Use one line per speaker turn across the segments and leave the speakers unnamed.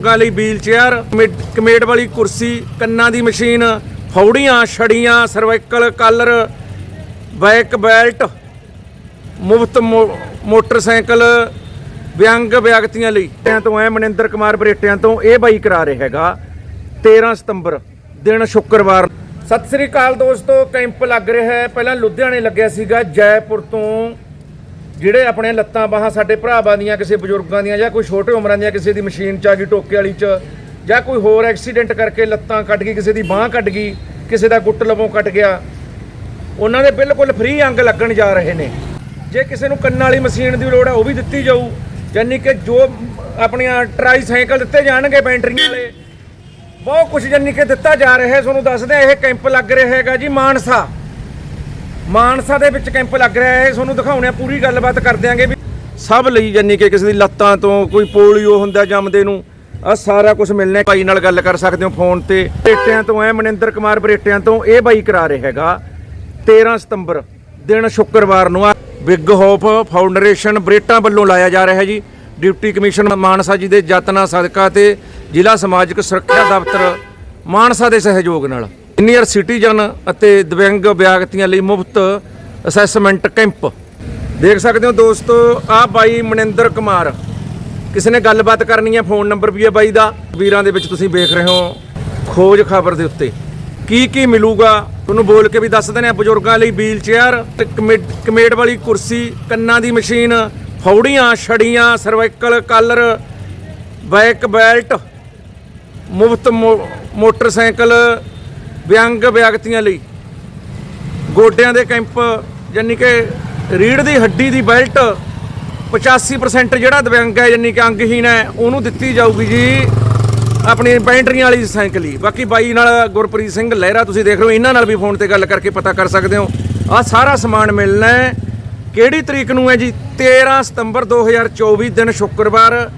ਲੋਕਾਂ ਲਈ wheel chair ਕਮੇ- ਵਾਲੀ ਕੁਰਸੀ, ਕੰਨਾਂ ਦੀ ਮਸ਼ੀਨ, ਫੌੜੀਆਂ, ਛੜੀਆਂ ਸਰਵਾਈਕਲ ਕਾਲਰ ਬੈਕ ਬੈਲਟ ਮੁਫਤ ਮੋਟਰਸਾਈਕਲ, ਵਿਅੰਗ ਵਿਅਕਤੀਆਂ ਲਈ। ਤੋਂ ਐ ਮਨਿੰਦਰ ਕੁਮਾਰ ਬਰੇਟਿਆਂ ਤੋਂ ਇਹ ਬਾਈ ਕਰਾ ਰਿਹਾ ਹੈਗਾ 13 ਸਤੰਬਰ, ਦਿਨ ਸ਼ੁੱਕਰਵਾਰ। ਸਤਿ ਸ੍ਰੀ ਅਕਾਲ ਦੋਸਤੋ, ਕੈਂਪ ਲੱਗ ਰਿਹਾ ਹੈ। ਪਹਿਲਾਂ ਲੁਧਿਆਣੇ ਲੱਗਿਆ ਸੀਗਾ ਜੈਪੁਰ ਤੋਂ ਜਿਹੜੇ ਆਪਣੇ ਲੱਤਾਂ ਬਾਹਾਂ ਸਾਡੇ ਭਰਾਵਾਂ ਦੀਆਂ, ਕਿਸੇ ਬਜ਼ੁਰਗਾਂ ਦੀਆਂ, ਜਾਂ ਕੋਈ ਛੋਟੇ ਉਮਰਾਂ ਦੀਆਂ ਕਿਸੇ ਦੀ ਮਸ਼ੀਨ ਚ ਆ ਗਈ ਟੋਕੇ ਵਾਲੀ ਚ, ਜਾਂ ਕੋਈ ਹੋਰ ਐਕਸੀਡੈਂਟ ਕਰਕੇ ਲੱਤਾਂ ਕੱਟ ਗਈ, ਕਿਸੇ ਦੀ ਬਾਹ ਕੱਟ ਗਈ, ਕਿਸੇ ਦਾ ਗੁੱਟ ਲਵੋਂ ਕੱਟ ਗਿਆ, ਉਹਨਾਂ ਦੇ ਬਿਲਕੁਲ ਫ੍ਰੀ ਅੰਗ ਲੱਗਣ ਜਾ ਰਹੇ ਨੇ। ਜੇ ਕਿਸੇ ਨੂੰ ਕੰਨਾਂ ਵਾਲੀ ਮਸ਼ੀਨ ਦੀ ਲੋੜ ਹੈ ਉਹ ਵੀ ਦਿੱਤੀ ਜਾਊ। ਯਾਨੀ ਕਿ ਜੋ ਆਪਣੀਆਂ ਟਰਾਈ ਸਾਈਕਲ ਦਿੱਤੇ ਜਾਣਗੇ ਬੈਂਟਰੀਆਂ ਵਾਲੇ, ਬਹੁਤ ਕੁਝ ਯਾਨੀ ਕਿ ਦਿੱਤਾ ਜਾ ਰਿਹਾ ਤੁਹਾਨੂੰ ਦੱਸਦੇ ਇਹ ਕੈਂਪ ਲੱਗ ਰਿਹਾ ਹੈਗਾ ਜੀ ਮਾਨਸਾ। ਮਾਨਸਾ ਦੇ ਵਿੱਚ ਕੈਂਪ ਲੱਗ ਰਿਹਾ ਹੈ। ਤੁਹਾਨੂੰ ਦਿਖਾਉਣੇ ਆ ਪੂਰੀ ਗੱਲਬਾਤ ਕਰ ਦਿਆਂਗੇ ਵੀ ਸਭ ਲਈ ਯਾਨੀ ਕਿ ਕਿਸੇ ਦੀ ਲੱਤਾਂ ਤੋਂ ਕੋਈ ਪੋਲੀਓ ਹੁੰਦਾ ਜੰਮਦੇ ਨੂੰ ਆ ਸਾਰਾ ਕੁਝ ਮਿਲਣਾ ਹੈ। ਭਾਈ ਨਾਲ ਗੱਲ ਕਰ ਸਕਦੇ ਹੋ ਫੋਨ ਤੇ। ਬਰੇਟਿਆਂ ਤੋਂ ਐ ਮਨਿੰਦਰ ਕੁਮਾਰ ਬਰੇਟਿਆਂ ਤੋਂ ਇਹ ਬਾਈ ਕਰਾ ਰਿਹਾ ਹੈਗਾ 13 ਸਤੰਬਰ ਦਿਨ ਸ਼ੁੱਕਰਵਾਰ ਨੂੰ ਆ। ਬਿਗ ਹੋਪ ਫਾਊਂਡੇਸ਼ਨ ਬਰੇਟਾਂ ਵੱਲੋਂ ਲਾਇਆ ਜਾ ਰਿਹਾ ਹੈ ਜੀ। ਡਿਪਟੀ ਕਮਿਸ਼ਨਰ ਮਾਨਸਾ ਜੀ ਦੇ ਯਤਨਾਂ ਸਦਕਾ ਤੇ ਜ਼ਿਲ੍ਹਾ ਸਮਾਜਿਕ ਸੁਰੱਖਿਆ ਦਫ਼ਤਰ ਮਾਨਸਾ ਦੇ ਸਹਿਯੋਗ ਨਾਲ। ਸੀਨੀਅਰ ਸਿਟੀਜ਼ਨ ਅਤੇ ਦਿਵਿਆਂਗ ਵਿਅਕਤੀਆਂ ਲਈ ਮੁਫਤ ਅਸੈਸਮੈਂਟ ਕੈਂਪ ਦੇਖ ਸਕਦੇ ਹੋ ਦੋਸਤੋ, ਆ ਬਾਈ ਮਨਿੰਦਰ ਕੁਮਾਰ। ਕਿਸੇ ਨੇ ਗੱਲਬਾਤ ਕਰਨੀ ਹੈ ਫੋਨ ਨੰਬਰ ਵੀ ਹੈ ਬਾਈ ਦਾ। ਵੀਰਾਂ ਦੇ ਵਿੱਚ ਤੁਸੀਂ ਵੇਖ ਰਹੇ ਹੋ ਖੋਜ ਖਬਰ ਦੇ ਉੱਤੇ। ਕੀ ਕੀ ਮਿਲੂਗਾ? ਤੁਹਾਨੂੰ ਬੋਲ ਕੇ ਵੀ ਦੱਸ ਦਿੰਦੇ ਆ ਬਜ਼ੁਰਗਾਂ ਲਈ ਵੀਲ ਚੇਅਰ ਤੇ ਕਮੇ- ਕਮੇਡ ਵਾਲੀ ਕੁਰਸੀ, ਕੰਨਾਂ ਦੀ ਮਸ਼ੀਨ, ਫੌੜੀਆਂ, ਛੜੀਆਂ ਸਰਵਾਈਕਲ ਕਾਲਰ ਬੈਕ ਬੈਲਟ ਮੁਫਤ ਮੋਟਰਸਾਈਕਲ ਵਿਅੰਗ ਵਿਅਕਤੀਆਂ ਲਈ। ਗੋਡਿਆਂ ਦੇ ਕੈਂਪ, ਯਾਨੀ ਕਿ ਰੀੜ ਦੀ ਹੱਡੀ ਦੀ ਬੈਲਟ 85% ਜਿਹੜਾ ਦਿਵਿਆਂਗ ਹੈ, ਯਾਨੀ ਕਿ ਅੰਗਹੀਣ ਹੈ, ਉਹਨੂੰ ਦਿੱਤੀ ਜਾਊਗੀ ਜੀ ਆਪਣੀ ਬੈਟਰੀਆਂ ਵਾਲੀ ਸਾਈਕਲੀ ਬਾਕੀ ਬਾਈ ਨਾਲ ਗੁਰਪ੍ਰੀਤ ਸਿੰਘ ਲਹਿਰਾ, ਤੁਸੀਂ ਦੇਖ ਰਹੇ ਹੋ, ਇਹਨਾਂ ਨਾਲ ਵੀ ਫੋਨ ਤੇ ਗੱਲ ਕਰਕੇ ਪਤਾ ਕਰ ਸਕਦੇ ਹੋ। ਆ ਸਾਰਾ ਸਮਾਨ ਮਿਲਣਾ ਹੈ। ਕਿਹੜੀ ਤਰੀਕ ਨੂੰ ਹੈ ਜੀ? 13 ਸਤੰਬਰ 2024 ਦਿਨ ਸ਼ੁੱਕਰਵਾਰ,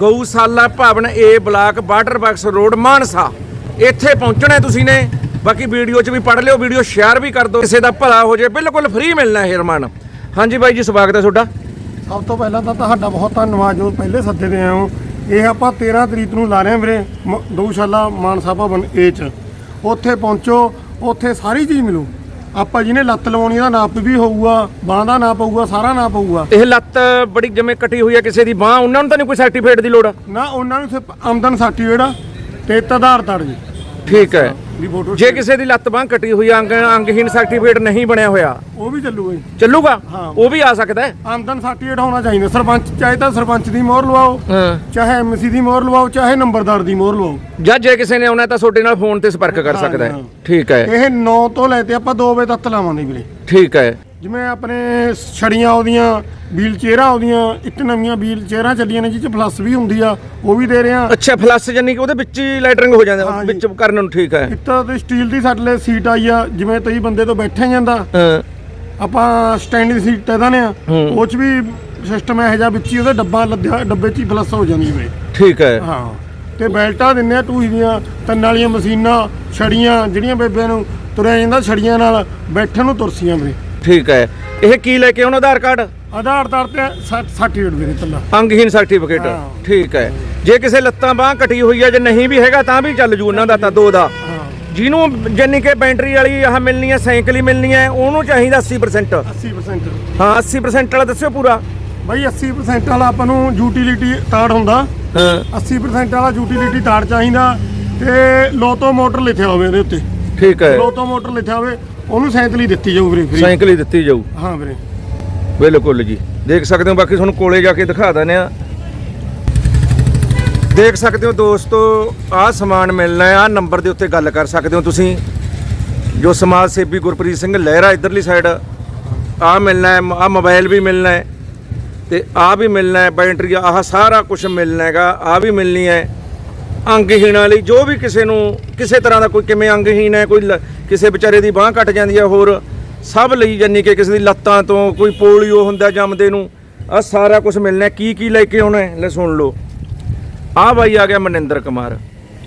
ਗਊਸ਼ਾਲਾ ਭਵਨ A block water box road, Mansa. ਇੱਥੇ ਪਹੁੰਚਣਾ ਤੁਸੀਂ ਨੇ। ਬਾਕੀ ਵੀਡੀਓ 'ਚ ਵੀ ਪੜ ਲਿਓ ਵੀਡੀਓ ਸ਼ੇਅਰ ਵੀ ਕਰ ਦਿਓ ਕਿਸੇ ਦਾ ਭਲਾ ਹੋ ਜਾਏ ਬਿਲਕੁਲ ਫ੍ਰੀ ਮਿਲਣਾ ਹੈ ਰਮਾਨ ਹਾਂਜੀ ਬਾਈ ਜੀ ਸਵਾਗਤ ਹੈ ਤੁਹਾਡਾ।
ਸਭ ਤੋਂ ਪਹਿਲਾਂ ਤਾਂ ਤੁਹਾਡਾ ਬਹੁਤ ਧੰਨਵਾਦ ਜੋ ਪਹਿਲੇ ਸੱਦੇ ਦੇ ਆਏ ਹੋ। ਇਹ ਆਪਾਂ 13 ਤਰੀਕ ਨੂੰ ਲਾ ਰਹੇ ਹਾਂ ਵੀਰੇ ਗਊਸ਼ਾਲਾ ਮਾਨਸਾ ਭਵਨ ਏ ਚ। ਉੱਥੇ ਪਹੁੰਚੋ ਉੱਥੇ ਸਾਰੀ ਚੀਜ਼ ਮਿਲੂ। ਆਪਾਂ ਜਿਹਨੇ ਲੱਤ ਲਵਾਉਣੀ ਦਾ ਨਾਪ ਵੀ ਹੋਊਗਾ ਬਾਂਹ ਦਾ ਨਾਪ ਹੋਊਗਾ ਸਾਰਾ ਨਾਪ ਹੋਊਗਾ।
ਇਹ ਲੱਤ ਬੜੀ ਜਿਵੇਂ ਕੱਟੀ ਹੋਈ ਹੈ ਕਿਸੇ ਦੀ ਬਾਹ ਉਹਨਾਂ ਨੂੰ ਤਾਂ ਨਹੀਂ ਕੋਈ ਸਰਟੀਫਿਕੇਟ ਦੀ ਲੋੜ
ਨਾ ਉਹਨਾਂ ਨੂੰ ਸਿਰਫ ਆਮਦਨ ਸਰਟੀਫਿਕੇਟ ਆ ਤੇ ਆਧਾਰ ਕਾਰਡ ਜੀ।
ਠੀਕ ਹੈ।
ਦੀ ਫੋਟੋ
ਜੇ ਕਿਸੇ ਦੀ ਲੱਤ ਬਾਹ ਕੱਟੀ ਹੋਈ ਅੰਗ ਅੰਗਹੀਨ ਸਰਟੀਫਿਕੇਟ ਨਹੀਂ ਬਣਿਆ ਹੋਇਆ
ਉਹ ਵੀ ਚੱਲੂਗਾ ਜੀ।
ਚੱਲੂਗਾ?
ਹਾਂ।
ਉਹ ਵੀ ਆ ਸਕਦਾ ਹੈ?
ਆਮਦਨ ਸਰਟੀਫਿਕੇਟ ਹੋਣਾ ਚਾਹੀਦਾ। ਸਰਪੰਚ ਚਾਹੇ ਤਾਂ ਸਰਪੰਚ ਦੀ ਮੋਹਰ ਲਵਾਓ
ਹਾਂ।
ਚਾਹੇ ਐਮਸੀ ਦੀ ਮੋਹਰ ਲਵਾਓ ਚਾਹੇ ਨੰਬਰਦਾਰ ਦੀ ਮੋਹਰ ਲਵਾਓ।
ਜਾਂ ਜੇ ਕਿਸੇ ਨੇ ਆਉਣਾ ਤਾਂ ਤੁਹਾਡੇ ਨਾਲ ਫੋਨ ਤੇ ਸੰਪਰਕ ਕਰ ਸਕਦਾ ਹੈ।
ਹਾਂ।
ਠੀਕ ਹੈ।
ਇਹ 9 ਤੋਂ ਲੈ ਤੇ ਆਪਾਂ 2 ਵਜੇ ਤੱਕ ਲਾਵਾਂਗੇ ਵੀਰੇ।
ਠੀਕ ਹੈ।
ਜਿਵੇਂ ਆਪਣੇ ਛੜੀਆਂ ਉਹਦੀਆਂ ਵੀਲ ਚੇਅਰਾਂ ਉਹਦੀਆਂ ਇੱਕ ਨਵੀਆਂ ਵੀਲ ਚੇਅਰਾਂ ਚੱਲੀਆਂ ਨੇ ਜਿਹ ਚ ਫਲੱਸ ਵੀ ਹੁੰਦੀ ਆ ਉਹ ਵੀ ਦੇ ਰਹੇ ਆ।
ਅੱਛਾ ਫਲੱਸ ਜਾਨੀ ਕਿ ਉਹਦੇ ਵਿੱਚ ਹੀ ਲੈਟਰਿੰਗ ਹੋ ਜਾਂਦਾ
ਹਾਂ ਜੀ।
ਵਿੱਚ ਕਰਨ ਨੂੰ ਠੀਕ ਹੈ।
ਇੱਕ ਤਾਂ ਤੇ ਸਟੀਲ ਦੀ ਸਾਡੇ ਲਈ ਸੀਟ ਆਈ ਆ ਜਿਵੇਂ ਕਈ ਬੰਦੇ ਤੋਂ ਬੈਠਿਆ ਜਾਂਦਾ।
ਹਾਂ।
ਆਪਾਂ ਸਟੈਂਡ ਦੀ ਸੀਟ ਤੇ ਦਾਨੇ ਆ। ਉਹ ਚ ਵੀ ਸਿਸਟਮ ਇਹੋ ਜਿਹਾ ਵਿੱਚ ਹੀ ਉਹਦੇ ਡੱਬਾ ਲੱਦਿਆ ਡੱਬੇ ਚ ਹੀ ਫਲੱਸ ਹੋ ਜਾਂਦੀ ਵੇ
ਠੀਕ ਹੈ।
ਹਾਂ। ਤੇ ਬੈਲਟਾਂ ਦਿੰਨੇ ਆ ਟੂਹੀ ਦੀਆਂ ਤਿੰਨ ਵਾਲੀਆਂ ਮਸ਼ੀਨਾਂ ਛੜੀਆਂ ਜਿਹੜੀਆਂ ਬੇਬਿਆਂ ਨੂੰ ਤੁਰਿਆ ਜਾਂਦਾ ਛੜੀਆਂ ਨਾਲ ਬੈਠਣ ਨੂੰ ਤੁਰਸੀਆਂ ਵੀਰੇ
ਠੀਕ ਹੈ। ਇਹ ਕੀ ਲੈ ਕੇ ਆਉਣਾ ਆਧਾਰ ਕਾਰਡ?
ਆਧਾਰ ਕਾਰਡ ਤੇ ਸਰਟੀਫਿਕੇਟ ਵੀਰੇ ਤੱਲਾ
ਅੰਗਹੀਨ ਸਰਟੀਫਿਕੇਟ
ਹਾਂ।
ਠੀਕ ਹੈ। ਜੇ ਕਿਸੇ ਲੱਤਾਂ ਬਾਹ ਕੱਟੀ ਹੋਈ ਹੈ ਜੇ ਨਹੀਂ ਵੀ ਹੈਗਾ ਤਾਂ ਵੀ ਚੱਲ ਜੂ ਉਹਨਾਂ ਦਾ ਤਾਂ ਦੋ ਦਾ। ਜਿਹਨੂੰ ਜਾਨੀ ਕਿ ਬੈਟਰੀ ਵਾਲੀ ਆਹ ਮਿਲਣੀ ਹੈ ਸਾਈਕਲ ਹੀ ਮਿਲਣੀ ਹੈ ਉਹਨੂੰ ਚਾਹੀਦਾ 80%
80%
ਹਾਂ 80% ਵਾਲਾ ਦੱਸਿਓ ਪੂਰਾ।
ਬਾਈ 80% ਵਾਲਾ ਆਪਾਂ ਨੂੰ ਯੂਟਿਲਿਟੀ ਤਾੜ ਹੁੰਦਾ।
ਹਾਂ।
80% ਵਾਲਾ ਯੂਟਿਲਿਟੀ ਤਾੜ ਚਾਹੀਦਾ ਤੇ ਲੋਟੋ ਮੋਟਰ ਲਿਖਿਆ ਹੋਵੇ ਉਹਦੇ ਉੱਤੇ।
ਠੀਕ ਹੈ।
ਲੋਟੋ ਮੋਟਰ ਲਿਖਿਆ ਹੋਵੇ। ਉਹਨੂੰ ਸਾਈਕਲ ਹੀ ਦਿੱਤੀ ਜਾਊ ਵੀਰੇ free।
ਸਾਈਕਲ ਹੀ ਦਿੱਤੀ ਜਾਊ।
ਹਾਂ ਵੀਰੇ।
ਬਿਲਕੁਲ ਜੀ। ਦੇਖ ਸਕਦੇ ਹੋ ਬਾਕੀ ਤੁਹਾਨੂੰ ਕੋਲੇ ਜਾ ਕੇ ਦਿਖਾ ਦਿੰਦੇ ਆ ਦੇਖ ਸਕਦੇ ਹੋ ਦੋਸਤੋ ਆਹ ਸਮਾਨ ਮਿਲਣਾ ਆਹ ਨੰਬਰ ਦੇ ਉੱਤੇ ਗੱਲ ਕਰ ਸਕਦੇ ਹੋ ਤੁਸੀਂ। ਜੋ ਸਮਾਜ ਸੇਵੀ ਗੁਰਪ੍ਰੀਤ ਸਿੰਘ ਲਹਿਰਾ ਇਧਰਲੀ ਸਾਈਡ ਆਹ ਮਿਲਣਾ ਹੈ ਆਹ ਮੋਬਾਈਲ ਵੀ ਮਿਲਣਾ ਹੈ ਤੇ ਆਹ ਵੀ ਮਿਲਣਾ ਹੈ ਬੈਟਰੀ ਆਹ ਸਾਰਾ ਕੁਝ ਮਿਲਣਾ ਹੈਗਾ ਆਹ ਵੀ ਮਿਲਣੀ ਹੈ। ਅੰਗਹੀਣਾਂ ਲਈ ਜੋ ਵੀ ਕਿਸੇ ਨੂੰ ਕਿਸੇ ਤਰ੍ਹਾਂ ਦਾ ਕੋਈ ਕਿਵੇਂ ਅੰਗਹੀਣ ਹੈ ਕੋਈ ਕਿਸੇ ਵਿਚਾਰੇ ਦੀ ਬਾਹ ਕੱਟ ਜਾਂਦੀ ਹੈ ਹੋਰ ਸਭ ਲਈ ਜਾਨੀ ਕਿ ਕਿਸੇ ਦੀ ਲੱਤਾਂ ਤੋਂ ਕੋਈ ਪੋਲੀਓ ਹੁੰਦਾ ਜੰਮਦੇ ਨੂੰ ਆਹ ਸਾਰਾ ਕੁਝ ਮਿਲਣਾ। ਕੀ ਕੀ ਲੈ ਕੇ ਆਉਣਾ ਲੈ ਸੁਣ ਲਓ। ਆਹ ਬਾਈ ਆ ਗਿਆ ਮਨਿੰਦਰ ਕੁਮਾਰ।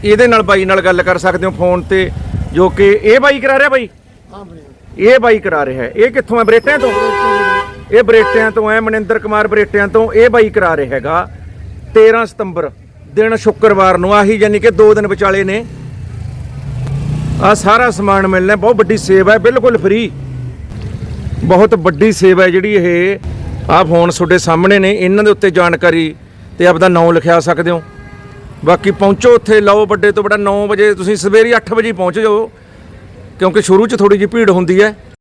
ਇਹਦੇ ਨਾਲ ਬਾਈ ਨਾਲ ਗੱਲ ਕਰ ਸਕਦੇ ਹੋ ਫੋਨ ਤੇ ਜੋ ਕਿ ਇਹ ਬਾਈ ਕਰਾ ਰਿਹਾ ਬਾਈ?
ਹਾਂ
ਇਹ ਬਾਈ ਕਰਾ ਰਿਹਾ ਇਹ ਕਿੱਥੋਂ ਹੈ? ਬਰੇਟਿਆਂ ਤੋਂ? ਇਹ ਬਰੇਟਿਆਂ ਤੋਂ ਹੈ ਮਨਿੰਦਰ ਕੁਮਾਰ ਬਰੇਟਿਆਂ ਤੋਂ ਇਹ ਬਾਈ ਕਰਾ ਰਿਹਾ ਹੈਗਾ 13 ਸਤੰਬਰ। ਦਿਨ ਸ਼ੁੱਕਰਵਾਰ ਨੂੰ ਆਹੀ ਯਾਨੀ ਕਿ 2 ਦਿਨ ਵਿਚਾਲੇ ਨੇ। ਆ ਸਾਰਾ ਸਮਾਨ ਮਿਲਣਾ ਬਹੁਤ ਵੱਡੀ ਸੇਵਾ ਹੈ, ਬਿਲਕੁਲ ਫ੍ਰੀ ਬਹੁਤ ਵੱਡੀ ਸੇਵਾ ਹੈ ਜਿਹੜੀ ਇਹ। ਆ ਫੋਨ ਤੁਹਾਡੇ ਸਾਹਮਣੇ ਨੇ, ਇਹਨਾਂ ਦੇ ਉੱਤੇ ਜਾਣਕਾਰੀ ਤੇ ਆਪਦਾ ਨਾਮ ਲਿਖਿਆ ਸਕਦੇ ਹੋ। ਬਾਕੀ ਪਹੁੰਚੋ ਉੱਥੇ, ਲਓ ਵੱਡੇ ਤੋਂ ਵੱਡਾ 9 ਵਜੇ, ਤੁਸੀਂ ਸਵੇਰੇ 8 ਵਜੇ ਪਹੁੰਚ ਜਾਓ, ਕਿਉਂਕਿ ਸ਼ੁਰੂ 'ਚ ਥੋੜੀ ਜਿਹੀ ਭੀੜ ਹੁੰਦੀ ਹੈ।